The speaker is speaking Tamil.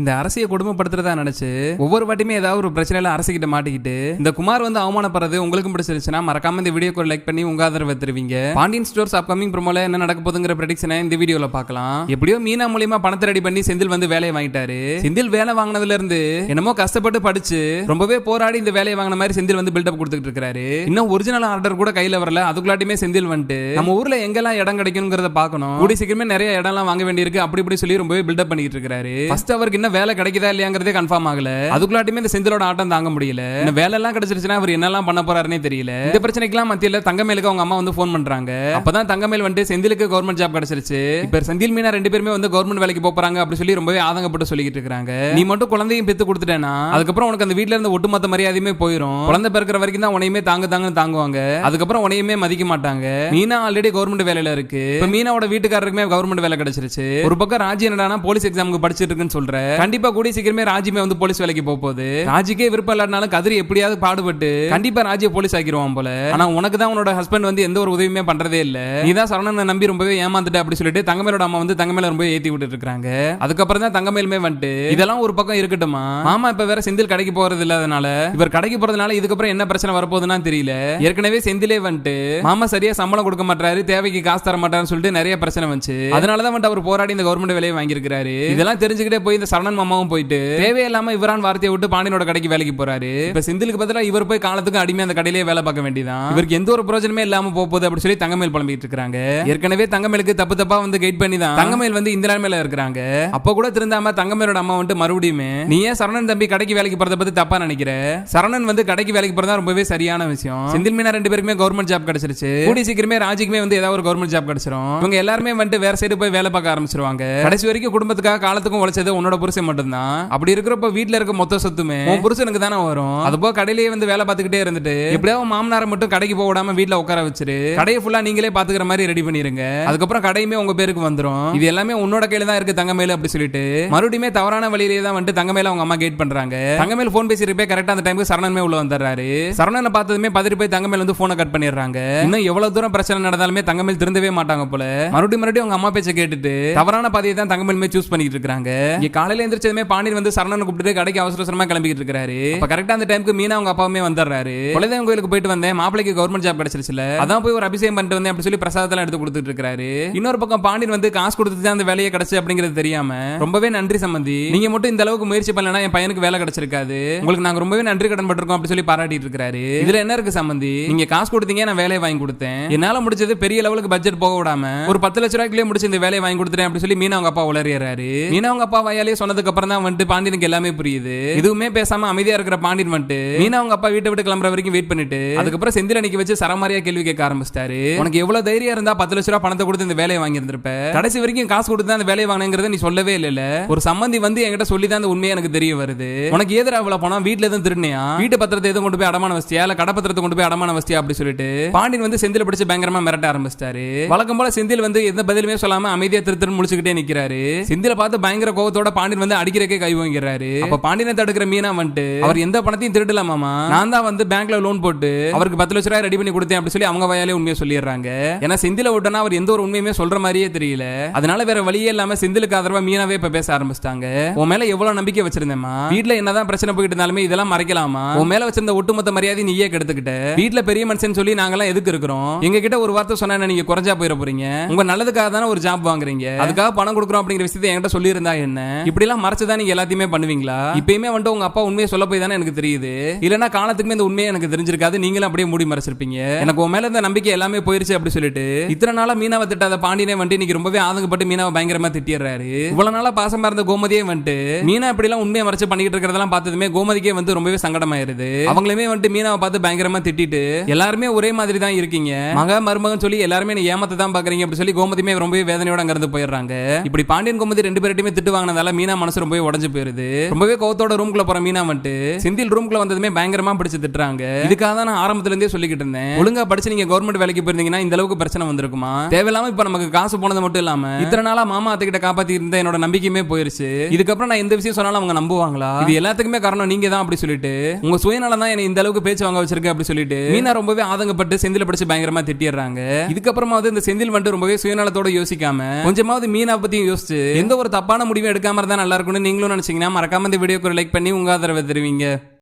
இந்த அரசியை கொடுமைப்படுத்துறதா நினைச்சு ஒவ்வொரு வாட்டியுமே ஏதாவது ஒரு பிரச்சனையில அரசுகிட்ட மாட்டிக்கிட்டு இந்த குமார் வந்து அவமானப்படுறது உங்களுக்கும் பிடிச்சிருச்சுன்னா மறக்காம இந்த வீடியோ லைக் பண்ணி உங்க ஆதரவு தருவீங்க. பாண்டியன் ஸ்டோர்ஸ் அப்கமிங் ப்ரோமோல என்ன நடக்க போதுங்கிற ப்ரெடிக்ஷனை இந்த வீடியோல பார்க்கலாம். எப்படியோ மீனா மூலியமா பணத்தை ரெடி பண்ணி செந்தில் வந்து வேலையை வாங்கிட்டாரு. செந்தில் வேலை வாங்கினதுல இருந்து என்னமோ கஷ்டப்பட்டு படிச்சு ரொம்பவே போராடி இந்த வேலையை வாங்கின மாதிரி செந்தில் வந்து பில்டப் கொடுத்துட்டு இருக்காரு. இன்னும் ஒரிஜினல் ஆர்டர் கூட கையில வரல. அதுக்குள்ளாட்டியுமே செந்தில் வந்துட்டு நம்ம ஊர்ல எங்கெல்லாம் இடம் கிடைக்குங்கிறத பார்க்கணும். கூடி சீக்கிரமே நிறைய இடம்லாம் வாங்க வேண்டியிருக்கு. அப்படி இப்படி சொல்லி ரொம்பவே பில்டப் பண்ணிட்டு இருக்காரு. ஃபர்ஸ்ட் அவருக்கு என்ன வேலை கிடைக்குதா இல்லையாங்கிறதே கன்ஃபார்ம் ஆகல. அதுக்குள்ளாட்டியுமே இந்த செந்திலோட ஆட்டம் தாங்க முடியல. இந்த வேலை எல்லாம் கிடைச்சிருச்சுன்னா அவர் என்னெல்லாம் பண்ண போறாருன்னே தெரியல. இந்த பிரச்சனைக்கெல்லாம் மத்தியில தங்கமேலுக்கு அவங்க அம்மா வந்து ஃபோன் பண்றாங்க. அப்பதான் தங்கமேல் வந்துட்டு செந்திலுக்கு கவர்மெண்ட் ஜாப் கிடைச்சிருச்சு. இப்ப செந்தில் மீனா ரெண்டு பேருமே வந்து கவர்மெண்ட் வேலைக்கு போறாங்க அப்படி சொல்லி ரொம்பவே ஆதங்கப்பட்டு சொல்லிட்டு இருக்காங்க நீ மட்டும் குழந்தையும் பெத்து கொடுத்துட்டேனா அதுக்கப்புறம் உனக்கு அந்த வீட்ல இருந்து ஒட்டுமொத்த மரியாதையுமே போயிடும் குழந்தை பிறக்கிற வரைக்கும் தான் உனையுமே தாங்க தாங்கன்னு தாங்குவாங்க. அதுக்கப்புறம் உனையுமே மதிக்க மாட்டாங்க. மீனா ஆல்ரெடி கவர்மெண்ட் வேலையில இருக்கு. இப்ப மீனாவோட வீட்டுக்காரருக்குமே கவர்மெண்ட் வேலை கிடைச்சிருச்சு. ஒரு பக்கம் ராஜி என்னடா போலீஸ் எக்ஸாமுக்கு படிச்சிட்டு இருக்குன்னு சொல்ற. கண்டிப்பா கூடிய சீக்கிரமே ராஜிமே வந்து போலீஸ் வேலைக்கு போக போகுது. ராஜிக்கே விருப்பம் இல்லாட்டினாலும் கதிரி எப்படியாவது பாடுபட்டு கண்டிப்பா ராஜிய போலீஸ் ஆக்கிடுவான் போல. ஆனா உனக்கு தான் உன்னோட ஹஸ்பண்ட் வந்து எந்த ஒரு உதவியுமே பண்றதே இல்ல. நீதான் தான் நம்பி ரொம்பவே ஏமாந்துட்ட அப்படி சொல்லிட்டு தங்கமேலோட அம்மா வந்து தங்கமேல ரொம்ப ஏத்தி விட்டுட்டு இருக்காங்க. அதுக்கப்புறம் தான் தங்கமேலுமே வந்துட்டு இதெல்லாம் ஒரு பக்கம் இருக்கட்டுமா? மாமா இப்ப வேற செந்தில் கடைக்கு போறது இல்லாதனால இவர் கடைக்கு போறதுனால இதுக்கப்புறம் என்ன பிரச்சனை வரப்போகுதுன்னா தெரியல. ஏற்கனவே செந்திலே வந்துட்டு மாமா சரியா சம்பளம் கொடுக்க மாட்டாரு தேவைக்கு காசு தர மாட்டாருன்னு சொல்லிட்டு நிறைய பிரச்சனை வந்துச்சு. அதனாலதான் வந்துட்டு அவர் போராடி இந்த கவர்மெண்ட் வேலையை வாங்கியிருக்காரு இதெல்லாம் தெரிஞ்சுக்கிட்டே போய் இந்த அண்ணன் மாமாவும் போயிட்டு தேவையில்லாம இவரான் வார்த்தையை விட்டு பாண்டியனோட கடைக்கு வேலைக்கு போறாரு. இப்ப செந்திலுக்கு பதிலா இவர் போய் காலத்துக்கு அடிமை அந்த கடையிலேயே வேலை பார்க்க வேண்டியதான் இவருக்கு எந்த ஒரு பிரயோஜனமே இல்லாம போகுது அப்படின்னு சொல்லி தங்கமேல் புலம்பிட்டு இருக்காங்க ஏற்கனவே தங்கமேலுக்கு தப்பு தப்பா வந்து கைட் பண்ணி தான் தங்கமேல் வந்து இந்த நிலைமையில இருக்கிறாங்க. அப்ப கூட திருந்தாம தங்கமேலோட அம்மா வந்துட்டு மறுபடியுமே நீ ஏன் சரணன் தம்பி கடைக்கு வேலைக்கு போறத பத்தி தப்பா நினைக்கிற? சரணன் வந்து கடைக்கு வேலைக்கு போறதா ரொம்பவே சரியான விஷயம். செந்தில் மீனா ரெண்டு பேருக்குமே கவர்மெண்ட் ஜாப் கிடைச்சிருச்சு. கூடி சீக்கிரமே ராஜிக்குமே வந்து ஏதாவது ஒரு கவர்மெண்ட் ஜாப் கிடைச்சிரும். இவங்க எல்லாருமே வந்துட்டு வேற சைடு போய் வேலை பார்க்க ஆரம்பிச்சிருவாங்க. கடைசி வரைக்கும் குடும்பத்துக்காக காலத்துக்கும் உழைச்சது உன்னோட புருஷன் மட்டும்தான். அப்படி இருக்கிறப்ப வீட்ல இருக்க மொத்த சொத்துமே உன் புருஷனுக்கு தானே வரும்? அது போக கடையிலேயே வந்து வேலை பார்த்துக்கிட்டே இருந்துட்டு எப்படியாவது மாமனாரை மட்டும் கடைக்கு போக விடாம வீட்ல உட்கார வச்சிரு. கடையை ஃபுல்லா நீங்களே பாத்துக்கிற மாதிரி ரெடி பண்ணிருங்க. அதுக்கப்புறம் கடையுமே உங்க பேருக்கு வந்துரும். இது எல்லாமே உன்னோட கையில தான் இருக்கு தங்கமேல அப்படி சொல்லிட்டு. மறுபடியுமே தவறான வழியிலேயே தான் வந்துட்டு தங்கமேல அவங்க அம்மா கேட் பண்றாங்க. தங்கமேல் போன் பேசிட்டு கரெக்டா அந்த டைமுக்கு சரணமே உள்ள வந்துடுறாரு. சரணனை பார்த்ததுமே பதறி போய் தங்கமேல் வந்து போனை கட் பண்ணிடுறாங்க. இன்னும் எவ்வளவு தூரம் பிரச்சனை நடந்தாலுமே தங்கமேல் திருந்தவே மாட்டாங்க போல. மறுபடியும் மறுபடியும் அவங்க அம்மா பேச்சை கேட்டுட்டு தவறான பாதையை தான் தங்கமேலுமே சூஸ் பண்ணிட்டு இருக்காங்க இங்க காலையில காலையில் எந்திரிச்சதுமே பாண்டியன் வந்து சரணன் கூப்பிட்டு கடைக்கு அவசர அவசரமா கிளம்பிட்டு இருக்காரு. அப்ப கரெக்டா அந்த டைமுக்கு மீனா அவங்க அப்பாவுமே வந்துடுறாரு குலதெய்வம் கோயிலுக்கு போயிட்டு வந்தேன். மாப்பிளைக்கு கவர்மெண்ட் ஜாப் கிடைச்சிருச்சுல. அதான் போய் ஒரு அபிஷேகம் பண்ணிட்டு வந்தேன். அப்படி சொல்லி பிரசாதத்தெல்லாம் எடுத்து கொடுத்துட்டு இருக்காரு. இன்னொரு பக்கம் பாண்டியன் வந்து காசு கொடுத்து தான் அந்த வேலையை கிடைச்சு அப்படிங்கிறது தெரியாம ரொம்பவே நன்றி சம்பந்தி நீங்க மட்டும் இந்த அளவுக்கு முயற்சி பண்ணலனா என் பையனுக்கு வேலை கிடைச்சிருக்காது. உங்களுக்கு நாங்க ரொம்பவே நன்றி கடன் பட்டிருக்கோம் அப்படி சொல்லி பாராட்டிட்டு இருக்காரு. இதுல என்ன இருக்கு சம்பந்தி நீங்க காசு கொடுத்தீங்க நான் வேலையை வாங்கி கொடுத்தேன். என்னால முடிச்சது பெரிய லெவலுக்கு பட்ஜெட் போக விடாம ஒரு பத்து லட்ச ரூபாய்க்குள்ளே முடிச்சு இந்த வேலையை வாங்கி கொடுத்துட்டேன் அப்படி சொல்லி மீனா அவங்க அப்பா உளறிறாரு மீனா அவங்க அப்பா வாயாலே சொன்னதுக்கு அப்புறம் தான் வந்துட்டு பாண்டியனுக்கு எல்லாமே புரியுது. எதுவுமே பேசாம அமைதியா இருக்கிற பாண்டியன் வந்துட்டு மீனா அவங்க அப்பா வீட்டை விட்டு கிளம்புற வரைக்கும் வெயிட் பண்ணிட்டு அதுக்கப்புறம் செந்தில் அன்னைக்கு வச்சு சரமாரியா கேள்வி கேட்க ஆரம்பிச்சிட்டாரு. உனக்கு எவ்வளவு தைரியம் இருந்தா பத்து லட்ச ரூபா பணத்தை கொடுத்து இந்த வேலையை வாங்கி இருந்திருப்ப கடைசி வரைக்கும் காசு கொடுத்து தான் அந்த வேலையை வாங்கினங்கிறத நீ சொல்லவே இல்ல ஒரு சம்பந்தி வந்து என்கிட்ட சொல்லி தான் அந்த உண்மையை எனக்கு தெரிய வருது. உனக்கு எதிர அவ்வளவு பணம்? வீட்டுல எதுவும் திருடினியா? வீட்டு பத்திரத்தை எதுவும் கொண்டு போய் அடமான வசதியா இல்ல கடை பத்திரத்தை கொண்டு போய் அடமான வசதியா அப்படி சொல்லிட்டு பாண்டியன் வந்து செந்தில் பிடிச்சு பயங்கரமா மிரட்ட ஆரம்பிச்சிட்டாரு. வழக்கம் போல செந்தில் வந்து எந்த பதிலுமே சொல்லாம அமைதியா திருத்தன் முடிச்சுக்கிட்டே நிக்கிறாரு. செந்தில பார்த்து பயங்கர கோவத்தோட பாண்டியன் வந்து அடிக்கிறக்கே கை வாங்கிறாரு. அப்ப பாண்டியனை தடுக்கிற மீனா வந்துட்டு அவர் எந்த பணத்தையும் திருடலாமாமா நான் தான் வந்து பேங்க்ல லோன் போட்டு அவருக்கு பத்து லட்ச ரூபாய் ரெடி பண்ணி கொடுத்தேன் அப்படி சொல்லி அவங்க வாயாலே உண்மையை சொல்லிடுறாங்க. ஏன்னா செந்தில விட்டனா அவர் எந்த ஒரு உண்மையுமே சொல்ற மாதிரியே தெரியல. அதனால வேற வழியே இல்லாம செந்திலுக்கு ஆதரவா மீனாவே இப்ப பேச ஆரம்பிச்சிட்டாங்க. உன் மேல எவ்வளவு நம்பிக்கை வச்சிருந்தேமா வீட்ல என்னதான் பிரச்சனை போயிட்டு இருந்தாலுமே இதெல்லாம் மறைக்கலாமா? உன் மேல வச்சிருந்த ஒட்டுமொத்த மரியாதை நீயே கெடுத்துக்கிட்ட. வீட்ல பெரிய மனுஷன் சொல்லி நாங்கெல்லாம் எதுக்கு இருக்கிறோம்? எங்க கிட்ட ஒரு வார்த்தை சொன்னா நீங்க குறைஞ்சா போயிட போறீங்க? உங்க நல்லதுக்காக தானே ஒரு ஜாப் வாங்குறீங்க? அதுக்காக பணம் கொடுக்குறோம் அப்படிங்கிற விஷயத்தை என்கிட்ட சொல்லியிருந்தா என்ன? இப்படி எல்லாம் மறைச்சுதான் நீங்க எல்லாத்தையுமே பண்ணுவீங்களா? இப்பயுமே வந்துட்டு உங்க அப்பா உண்மையை சொல்ல போய் தானே எனக்கு தெரியுது. இல்லைன்னா காலத்துக்குமே இந்த உண்மையை எனக்கு தெரிஞ்சிருக்காது. நீங்களும் அப்படியே மூடி மறைச்சிருப்பீங்க. எனக்கு உன் மேல இந்த நம்பிக்கை எல்லாமே போயிருச்சு அப்படி சொல்லிட்டு இத்தனை நாளா மீனாவை திட்டாத பாண்டியனே வந்துட்டு இன்னைக்கு ரொம்பவே ஆதங்கப்பட்டு மீனாவை பயங்கரமா திட்டிடுறாரு. இவ்வளவு நாளா பாசமா இருந்த கோமதியே வந்துட்டு மீனா இப்படி எல்லாம் உண்மையை மறைச்சு பண்ணிட்டு இருக்கிறதெல்லாம் பார்த்ததுமே கோமதிக்கே வந்து ரொம்பவே சங்கடமாயிருது. அவங்களுமே வந்துட்டு மீனாவை பார்த்து பயங்கரமா திட்டிட்டு எல்லாருமே ஒரே மாதிரி தான் இருக்கீங்க. மக மருமகன் சொல்லி எல்லாருமே நீ ஏமாத்த தான் பாக்குறீங்க அப்படி சொல்லி கோமதியுமே ரொம்பவே வேதனையோட அங்கிருந்து போயிடுறாங்க. இப்படி பாண்டியன் கோமதி ரெண்டு பேர்ட்டையுமே திட்டு வாங்கினதால மீனா மனசு ரொம்பவே உடஞ்சு போயிருது. ரொம்பவே கோவத்தோட ரூம்குள்ள போற மீனா வந்துட்டு செந்தில் ரூம்குள்ள வந்ததுமே பயங்கரமா பிடிச்சு திட்டுறாங்க. இதுக்காக தான் நான் ஆரம்பத்துல இருந்தே சொல்லிக்கிட்டு இருந்தேன். ஒழுங்கா படிச்சு நீங்க கவர்மெண்ட் வேலைக்கு போயிருந்தீங்கன்னா இந்த அளவுக்கு பிரச்சனை வந்திருக்குமா? தேவையில்லாம இப்ப நமக்கு காசு போனது மட்டும் இல்லாம இத்தனை நாளா மாமா அத்தை கிட்ட காப்பாத்தி இருந்த என்னோட நம்பிக்கையுமே போயிருச்சு. இதுக்கப்புறம் நான் எந்த விஷயம் சொன்னாலும் அவங்க நம்புவாங்களா? இது எல்லாத்துக்குமே காரணம் நீங்க தான் அப்படி சொல்லிட்டு. உங்க சுயநலம் தான் என்ன இந்த அளவுக்கு பேச்சு வாங்க வச்சிருக்கு அப்படி சொல்லிட்டு. மீனா ரொம்பவே ஆதங்கப்பட்டு செந்தில படிச்சு பயங்கரமா திட்டிடுறாங்க. இதுக்கப்புறமாவது இந்த செந்தில் வந்துட்டு ரொம்பவே சுயநலத்தோட யோசிக்காம கொஞ்சமாவது மீனா பத்தியும் யோசிச்சு எந்த ஒரு தப்பான முடிவும் எடுக்காம இருந்தா நல்லா இருக்கும்னு நீங்களும் நினைச்சீங்கன்னா மறக்காம இந்த வீடியோக்கு ஒரு லைக் பண்ணி உங்க ஆதரவை தருவீங்க.